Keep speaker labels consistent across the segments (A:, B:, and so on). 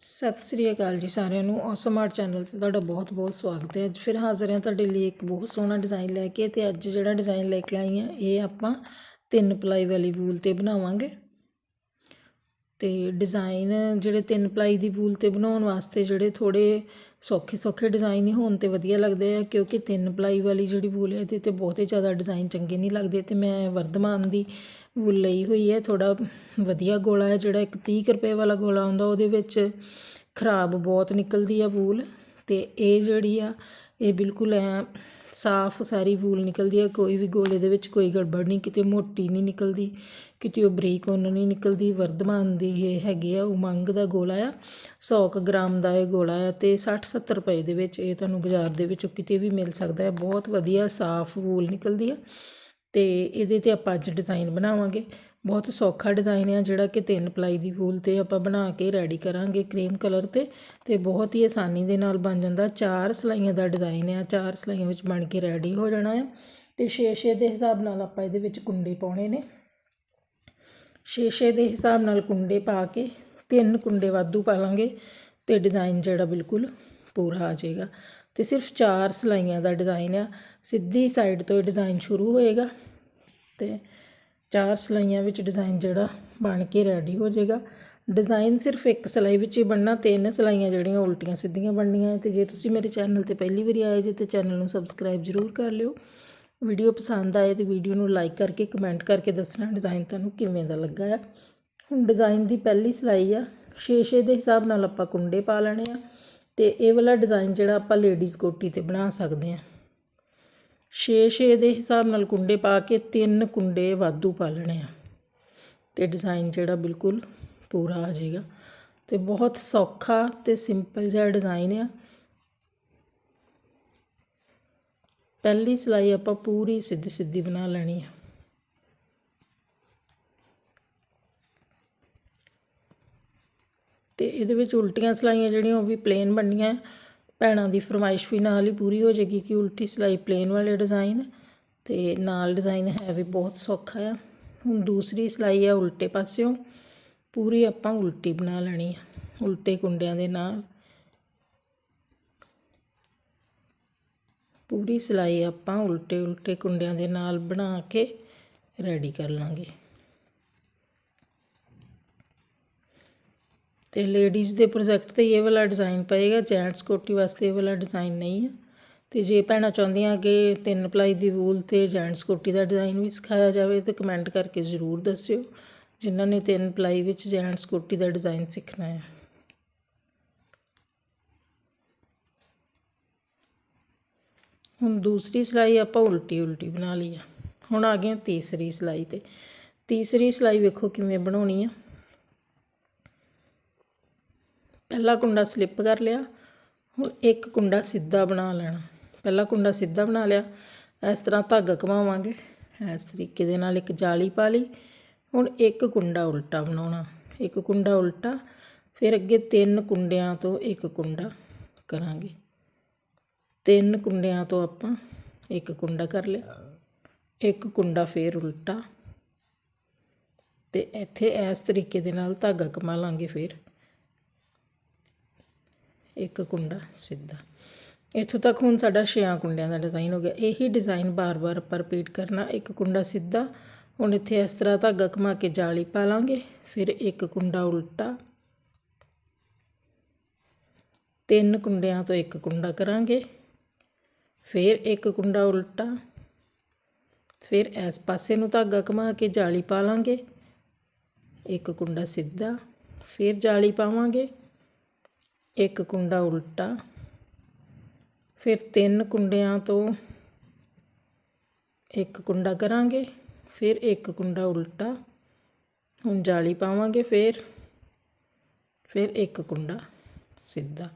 A: ਸਤਿ ਸ੍ਰੀ ਅਕਾਲ ਜੀ ਸਾਰਿਆਂ ਨੂੰ। ਔਸਮ ਆਰਟ ਚੈਨਲ ਤੇ ਤੁਹਾਡਾ ਬਹੁਤ-ਬਹੁਤ ਸਵਾਗਤ ਹੈ। ਅੱਜ ਫਿਰ ਹਾਜ਼ਰ ਹਾਂ ਤੁਹਾਡੇ ਲਈ ਇੱਕ ਬਹੁਤ ਸੋਹਣਾ ਡਿਜ਼ਾਈਨ ਲੈ ਕੇ ਤੇ ਅੱਜ ਜਿਹੜਾ ਡਿਜ਼ਾਈਨ ਲੈ ਕੇ ਆਈ ਹਾਂ, ਇਹ ਆਪਾਂ ਤਿੰਨ ਪਲਾਈ ਵਾਲੀ ਵੂਲ ਤੇ ਬਣਾਵਾਂਗੇ। ਤੇ ਡਿਜ਼ਾਈਨ ਜਿਹੜੇ ਤਿੰਨ ਪਲਾਈ ਦੀ ਵੂਲ ਤੇ ਬਣਾਉਣ ਵਾਸਤੇ ਜਿਹੜੇ ਥੋੜੇ ਸੌਖੇ ਸੌਖੇ ਡਿਜ਼ਾਈਨ ਹੀ ਹੋਣ ਤੇ ਵਧੀਆ ਲੱਗਦੇ ਆ, ਕਿਉਂਕਿ ਤਿੰਨ ਪਲਾਈ ਵਾਲੀ ਜਿਹੜੀ ਵੂਲ ਹੈ ਇਹਦੇ ਤੇ ਬਹੁਤੇ ਜ਼ਿਆਦਾ ਡਿਜ਼ਾਈਨ ਚੰਗੇ ਨਹੀਂ ਲੱਗਦੇ ਤੇ ਮੈਂ ਵਰਧਮਾਨ ਦੀ ਵੂਲ ਲਈ ਹੋਈ ਹੈ ਥੋੜਾ ਵਧੀਆ ਗੋਲਾ ਹੈ, ਜਿਹੜਾ ਇੱਕ 30 ਕੁ ਰੁਪਏ ਵਾਲਾ ਗੋਲਾ ਆਉਂਦਾ ਉਹਦੇ ਵਿੱਚ ਖਰਾਬ ਬਹੁਤ ਨਿਕਲਦੀ ਆ ਵੂਲ ਤੇ ਇਹ ਜਿਹੜੀ ਆ, ਇਹ ਬਿਲਕੁਲ ਐ ਸਾਫ਼ ਸਾਰੀ ਵੂਲ ਨਿਕਲਦੀ ਹੈ ਕੋਈ ਵੀ ਗੋਲੇ ਦੇ ਵਿੱਚ ਕੋਈ ਗੜਬੜ ਨਹੀਂ, ਕਿਤੇ ਮੋਟੀ ਨਹੀਂ ਨਿਕਲਦੀ, ਕਿਤੇ ਉਹ ਬਰੀਕ ਉਨ ਨਹੀਂ ਨਿਕਲਦੀ, ਵਰਧਮਾਨ ਦੀ ਇਹ ਹੈਗੀ ਆ ਉਮੰਗ ਦਾ ਗੋਲਾ ਆ 100 ਕੁ ਗ੍ਰਾਮ ਦਾ ਇਹ ਗੋਲਾ ਆ ਤੇ 60 70 ਰੁਪਏ ਦੇ ਵਿੱਚ ਇਹ ਤੁਹਾਨੂੰ ਬਾਜ਼ਾਰ ਦੇ ਵਿੱਚੋਂ ਕਿਤੇ ਵੀ ਮਿਲ ਸਕਦਾ ਹੈ, ਬਹੁਤ ਵਧੀਆ ਸਾਫ਼ ਵੂਲ ਨਿਕਲਦੀ ਆ। ਅਤੇ ਇਹਦੇ ਤੇ ਆਪਾਂ ਅੱਜ ਡਿਜ਼ਾਇਨ ਬਣਾਵਾਂਗੇ। ਬਹੁਤ ਸੌਖਾ ਡਿਜ਼ਾਇਨ ਆ, ਜਿਹੜਾ ਕਿ ਤਿੰਨ ਪਲਾਈ ਦੀ ਵੂਲ ਤੇ ਆਪਾਂ ਬਣਾ ਕੇ ਰੈਡੀ ਕਰਾਂਗੇ ਕਰੀਮ ਕਲਰ ਤੇ ਅਤੇ ਬਹੁਤ ਹੀ ਆਸਾਨੀ ਦੇ ਨਾਲ ਬਣ ਜਾਂਦਾ। ਚਾਰ ਸਲਾਈਆਂ ਦਾ ਡਿਜ਼ਾਈਨ ਆ, ਚਾਰ ਸਲਾਈਆਂ ਵਿੱਚ ਬਣ ਕੇ ਰੈਡੀ ਹੋ ਜਾਣਾ ਹੈ ਅਤੇ ਛੇ ਛੇ ਦੇ ਹਿਸਾਬ ਨਾਲ ਆਪਾਂ ਇਹਦੇ ਵਿੱਚ ਕੁੰਡੇ ਪਾਉਣੇ ਨੇ। 6-6 ਦੇ ਹਿਸਾਬ ਨਾਲ ਕੁੰਡੇ ਪਾ ਕੇ ਤਿੰਨ ਕੁੰਡੇ ਵਾਧੂ ਪਾ ਲਾਂਗੇ ਅਤੇ ਡਿਜ਼ਾਈਨ ਜਿਹੜਾ ਬਿਲਕੁਲ ਪੂਰਾ ਆ ਜਾਏਗਾ। ਤੇ ਸਿਰਫ ਚਾਰ ਸਲਾਈਆਂ ਦਾ ਡਿਜ਼ਾਈਨ ਆ। ਸਿੱਧੀ ਸਾਈਡ ਤੋਂ ਇਹ ਡਿਜ਼ਾਈਨ ਸ਼ੁਰੂ ਹੋਏਗਾ ਤੇ ਚਾਰ ਸਲਾਈਆਂ ਵਿੱਚ ਡਿਜ਼ਾਈਨ ਜਿਹੜਾ ਬਣ ਕੇ ਰੈਡੀ ਹੋ ਜਾਏਗਾ। ਡਿਜ਼ਾਈਨ ਸਿਰਫ ਇੱਕ ਸਲਾਈ ਵਿੱਚ ਹੀ ਬਣਨਾ, ਤਿੰਨ ਸਲਾਈਆਂ ਜਿਹੜੀਆਂ ਉਲਟੀਆਂ ਸਿੱਧੀਆਂ ਬਣਨੀਆਂ ਤੇ ਜੇ ਤੁਸੀਂ ਮੇਰੇ ਚੈਨਲ ਤੇ ਪਹਿਲੀ ਵਾਰੀ ਆਏ ਜੇ ਤੇ ਚੈਨਲ ਨੂੰ ਸਬਸਕ੍ਰਾਈਬ ਜ਼ਰੂਰ ਕਰ ਲਿਓ। ਵੀਡੀਓ ਪਸੰਦ ਆਏ ਤੇ ਵੀਡੀਓ ਨੂੰ ਲਾਈਕ ਕਰਕੇ ਕਮੈਂਟ ਕਰਕੇ ਦੱਸਣਾ ਡਿਜ਼ਾਈਨ ਤੁਹਾਨੂੰ ਕਿਵੇਂ ਦਾ ਲੱਗਾ ਆ। ਹੁਣ ਡਿਜ਼ਾਈਨ ਦੀ ਪਹਿਲੀ ਸਲਾਈ ਆ। 6-6 ਦੇ ਹਿਸਾਬ ਨਾਲ ਆਪਾਂ ਕੁੰਡੇ ਪਾ ਲੈਣੇ ਆ। ਤੇ ਇਹ ਵਾਲਾ ਡਿਜ਼ਾਈਨ ਜਿਹੜਾ ਆਪਾਂ ਲੇਡੀਜ਼ ਕੋਟੀ ਤੇ ਬਣਾ ਸਕਦੇ ਹਾਂ। 6-6 ਦੇ ਹਿਸਾਬ ਨਾਲ ਕੁੰਡੇ ਪਾ ਕੇ ਤਿੰਨ ਕੁੰਡੇ ਵਾਧੂ ਪਾ ਲੈਣੇ ਆ। ਤੇ ਡਿਜ਼ਾਈਨ ਜਿਹੜਾ ਬਿਲਕੁਲ ਪੂਰਾ ਆ ਜਾਏਗਾ। ਤੇ ਬਹੁਤ ਸੌਖਾ ਤੇ ਸਿੰਪਲ ਜਿਹਾ ਡਿਜ਼ਾਈਨ ਆ। ਪਹਿਲੀ ਸਲਾਈ ਆਪਾਂ ਪੂਰੀ ਸਿੱਧੀ ਸਿੱਧੀ ਬਣਾ ਲੈਣੀ ਆ ਤੇ ਇਹਦੇ ਵਿੱਚ ਉਲਟੀਆਂ ਸਲਾਈਆਂ ਜਿਹੜੀਆਂ ਉਹ ਵੀ ਪਲੇਨ ਬਣਨੀਆਂ। ਭੈਣਾਂ ਦੀ ਫਰਮਾਇਸ਼ ਵੀ ਨਾਲ ਹੀ ਪੂਰੀ ਹੋ ਜਾਏਗੀ ਕਿ ਉਲਟੀ ਸਲਾਈ ਪਲੇਨ ਵਾਲੇ ਡਿਜ਼ਾਈਨ ਤੇ ਨਾਲ ਡਿਜ਼ਾਈਨ ਹੈ ਵੀ ਬਹੁਤ ਸੌਖਾ ਆ। ਹੁਣ ਦੂਸਰੀ ਸਲਾਈ ਆ ਉਲਟੇ ਪਾਸਿਓਂ। ਪੂਰੀ ਆਪਾਂ ਉਲਟੀ ਬਣਾ ਲੈਣੀ ਆ, ਉਲਟੇ ਕੁੰਡਿਆਂ ਦੇ ਨਾਲ। ਪੂਰੀ ਸਲਾਈ ਆਪਾਂ ਉਲਟੇ ਉਲਟੇ ਕੁੰਡਿਆਂ ਦੇ ਨਾਲ ਬਣਾ ਕੇ ਰੈਡੀ ਕਰ ਲਾਂਗੇ। ਤੇ ਲੇਡੀਜ਼ ਦੇ ਪ੍ਰੋਜੈਕਟ ਤੇ ਇਹ ਵਾਲਾ ਡਿਜ਼ਾਈਨ ਪਏਗਾ ਜੈਂਟਸ ਕੋਟੀ ਵਾਸਤੇ ਇਹ ਵਾਲਾ ਡਿਜ਼ਾਈਨ ਨਹੀਂ ਹੈ। ਤੇ ਜੇ ਭੈਣਾਂ ਚਾਹੁੰਦੀਆਂ ਕਿ ਤਿੰਨ ਪਲਾਈ ਦੀ ਵੂਲ ਤੇ ਜੈਂਟਸ ਕੋਟੀ ਦਾ ਡਿਜ਼ਾਈਨ ਵੀ ਸਿਖਾਇਆ ਜਾਵੇ, ਤੇ ਕਮੈਂਟ ਕਰਕੇ ਜ਼ਰੂਰ ਦੱਸਿਓ, ਜਿਨ੍ਹਾਂ ਨੇ ਤਿੰਨ ਪਲਾਈ ਵਿੱਚ ਜੈਂਟਸ ਕੋਟੀ ਦਾ ਡਿਜ਼ਾਈਨ ਸਿੱਖਣਾ ਹੈ। ਹੁਣ ਦੂਸਰੀ ਸਿਲਾਈ ਆਪਾਂ ਉਲਟੀ ਉਲਟੀ ਬਣਾ ਲਈ ਆ। ਹੁਣ ਆ ਗਏ ਤੀਸਰੀ ਸਿਲਾਈ ਤੇ। ਤੀਸਰੀ ਸਿਲਾਈ ਵੇਖੋ ਕਿਵੇਂ ਬਣਾਉਣੀ ਆ। ਪਹਿਲਾ ਕੁੰਡਾ ਸਲਿੱਪ ਕਰ ਲਿਆ ਹੁਣ ਇੱਕ ਕੁੰਡਾ ਸਿੱਧਾ ਬਣਾ ਲੈਣਾ। ਪਹਿਲਾ ਕੁੰਡਾ ਸਿੱਧਾ ਬਣਾ ਲਿਆ, ਇਸ ਤਰ੍ਹਾਂ ਧਾਗਾ ਘਮਾਵਾਂਗੇ। ਇਸ ਤਰੀਕੇ ਦੇ ਨਾਲ ਇੱਕ ਜਾਲੀ ਪਾ ਲਈ। ਹੁਣ ਇੱਕ ਕੁੰਡਾ ਉਲਟਾ ਬਣਾਉਣਾ। ਇੱਕ ਕੁੰਡਾ ਉਲਟਾ, ਫਿਰ ਅੱਗੇ ਤਿੰਨ ਕੁੰਡਿਆਂ ਤੋਂ ਇੱਕ ਕੁੰਡਾ ਕਰਾਂਗੇ। ਤਿੰਨ ਕੁੰਡਿਆਂ ਤੋਂ ਆਪਾਂ ਇੱਕ ਕੁੰਡਾ ਕਰ ਲਿਆ। ਇੱਕ ਕੁੰਡਾ ਫੇਰ ਉਲਟਾ। ਤੇ ਇੱਥੇ ਇਸ ਤਰੀਕੇ ਦੇ ਨਾਲ ਧਾਗਾ ਕਮਾ ਲਾਂਗੇ ਫਿਰ। ਇੱਕ ਕੁੰਡਾ ਸਿੱਧਾ। ਇੱਥੋਂ ਤੱਕ ਹੁਣ ਸਾਡਾ ਛਿਆਂ ਕੁੰਡਿਆਂ ਦਾ ਡਿਜ਼ਾਈਨ ਹੋ ਗਿਆ। ਇਹੀ ਡਿਜ਼ਾਈਨ ਬਾਰ-ਬਾਰ ਆਪਾਂ ਰਿਪੀਟ ਕਰਨਾ। ਇੱਕ ਕੁੰਡਾ ਸਿੱਧਾ, ਹੁਣ ਇੱਥੇ ਇਸ ਤਰ੍ਹਾਂ ਧਾਗਾ ਕਮਾ ਕੇ ਜਾਲੀ ਪਾ ਲਾਂਗੇ। ਫਿਰ ਇੱਕ ਕੁੰਡਾ ਉਲਟਾ। ਤਿੰਨ ਕੁੰਡਿਆਂ ਤੋਂ ਇੱਕ ਕੁੰਡਾ ਕਰਾਂਗੇ। ਫਿਰ ਇੱਕ ਕੁੰਡਾ ਉਲਟਾ। ਫਿਰ ਇਸ ਪਾਸੇ ਨੂੰ ਧਾਗਾ ਕਮਾ ਕੇ ਜਾਲੀ ਪਾ ਲਾਂਗੇ। ਇੱਕ ਕੁੰਡਾ ਸਿੱਧਾ। ਫਿਰ ਜਾਲੀ ਪਾਵਾਂਗੇ। ਇੱਕ ਕੁੰਡਾ ਉਲਟਾ, ਫਿਰ ਤਿੰਨ ਕੁੰਡਿਆਂ ਤੋਂ ਇੱਕ ਕੁੰਡਾ ਕਰਾਂਗੇ, ਫਿਰ ਇੱਕ ਕੁੰਡਾ ਉਲਟਾ, ਹੁਣ ਜਾਲੀ ਪਾਵਾਂਗੇ ਫਿਰ ਫਿਰ ਇੱਕ ਕੁੰਡਾ ਸਿੱਧਾ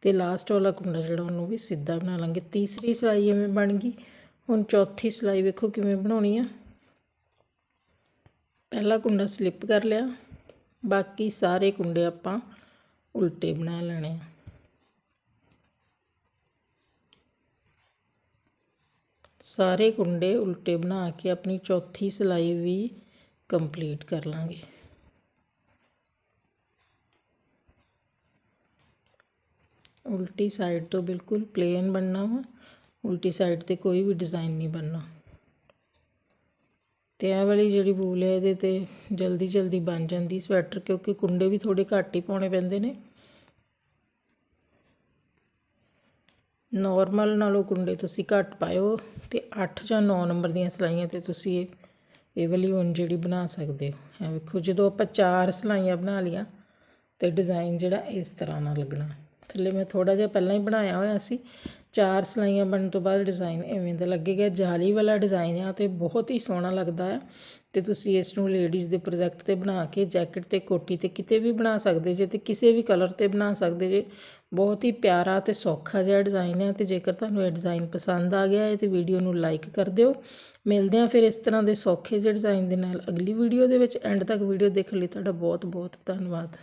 A: ਤੇ ਲਾਸਟ ਵਾਲਾ ਕੁੰਡਾ ਜਿਹੜਾ ਉਹਨੂੰ ਵੀ ਸਿੱਧਾ ਬਣਾ ਲਾਂਗੇ। ਤੀਸਰੀ ਸਲਾਈ ਐਵੇਂ ਬਣ ਗਈ। ਹੁਣ ਚੌਥੀ ਸਲਾਈ ਵੇਖੋ ਕਿਵੇਂ ਬਣਾਉਣੀ ਆ। ਪਹਿਲਾ ਕੁੰਡਾ ਸਲਿੱਪ ਕਰ ਲਿਆ। ਬਾਕੀ ਸਾਰੇ ਕੁੰਡੇ ਆਪਾਂ ਉਲਟੇ ਬਣਾ ਲੈਣੇ ਆ। ਸਾਰੇ ਕੁੰਡੇ ਉਲਟੇ ਬਣਾ ਕੇ ਆਪਣੀ ਚੌਥੀ ਸਿਲਾਈ ਵੀ ਕੰਪਲੀਟ ਕਰ ਲਾਂਗੇ। ਉਲਟੀ ਸਾਈਡ ਤੋਂ ਬਿਲਕੁਲ ਪਲੇਨ ਬਣਨਾ ਵਾ। ਉਲਟੀ ਸਾਈਡ ਤੇ ਕੋਈ ਵੀ ਡਿਜ਼ਾਈਨ ਨਹੀਂ ਬਣਨਾ। ਅਤੇ ਇਹ ਵਾਲੀ ਜਿਹੜੀ ਵੂਲ ਹੈ ਇਹਦੇ ਤੇ ਜਲਦੀ ਜਲਦੀ ਬਣ ਜਾਂਦੀ ਸਵੈਟਰ, ਕਿਉਂਕਿ ਕੁੰਡੇ ਵੀ ਥੋੜ੍ਹੇ ਘੱਟ ਹੀ ਪਾਉਣੇ ਪੈਂਦੇ ਨੇ। ਨੋਰਮਲ ਨਾਲੋਂ ਕੁੰਡੇ ਤੁਸੀਂ ਘੱਟ ਪਾਇਓ ਤੇ 8 ਜਾਂ 9 ਨੰਬਰ ਦੀਆਂ ਸਲਾਈਆਂ ਤੇ ਤੁਸੀਂ ਇਹ ਇਹ ਵਾਲੀ ਹੁਣ ਜਿਹੜੀ ਬਣਾ ਸਕਦੇ ਹੋ। ਇਹ ਵੇਖੋ, ਜਦੋਂ ਆਪਾਂ ਚਾਰ ਸਲਾਈਆਂ ਬਣਾ ਲੀਆਂ ਤੇ ਡਿਜ਼ਾਈਨ ਜਿਹੜਾ ਇਸ ਤਰ੍ਹਾਂ ਨਾਲ ਲੱਗਣਾ। ਥੱਲੇ ਮੈਂ ਥੋੜਾ ਜਿਹਾ ਪਹਿਲਾਂ ਹੀ ਬਣਾਇਆ ਹੋਇਆ ਸੀ ਚਾਰ ਸਲਾਈਆਂ ਬਣਨ ਤੋਂ ਬਾਅਦ ਡਿਜ਼ਾਈਨ ਇਵੇਂ ਦਾ ਲੱਗੇਗਾ, ਜਾਲੀ ਵਾਲਾ ਡਿਜ਼ਾਈਨ ਆ ਤੇ ਬਹੁਤ ਹੀ ਸੋਹਣਾ ਲੱਗਦਾ ਹੈ। ਤੇ ਤੁਸੀਂ ਇਸ ਨੂੰ ਲੇਡੀਜ਼ ਦੇ ਪ੍ਰੋਜੈਕਟ ਤੇ ਬਣਾ ਕੇ ਜੈਕਟ ਤੇ, ਕੋਟੀ ਤੇ ਕਿਤੇ ਵੀ ਬਣਾ ਸਕਦੇ ਜੇ ਤੇ ਕਿਸੇ ਵੀ ਕਲਰ ਤੇ ਬਣਾ ਸਕਦੇ ਜੇ। ਬਹੁਤ ਹੀ ਪਿਆਰਾ ਤੇ ਸੌਖਾ ਜਿਹਾ ਡਿਜ਼ਾਈਨ ਹੈ ਤੇ ਜੇਕਰ ਤੁਹਾਨੂੰ ਇਹ ਡਿਜ਼ਾਈਨ ਪਸੰਦ ਆ ਗਿਆ ਹੈ ਤੇ ਵੀਡੀਓ ਨੂੰ ਲਾਈਕ ਕਰ ਦਿਓ। ਮਿਲਦੇ ਹਾਂ ਫਿਰ ਇਸ ਤਰ੍ਹਾਂ ਦੇ ਸੌਖੇ ਜਿਹੇ ਡਿਜ਼ਾਈਨ ਦੇ ਨਾਲ ਅਗਲੀ ਵੀਡੀਓ ਦੇ ਵਿੱਚ। ਐਂਡ ਤੱਕ ਵੀਡੀਓ ਦੇਖਣ ਲਈ, ਤੁਹਾਡਾ ਬਹੁਤ ਬਹੁਤ ਧੰਨਵਾਦ।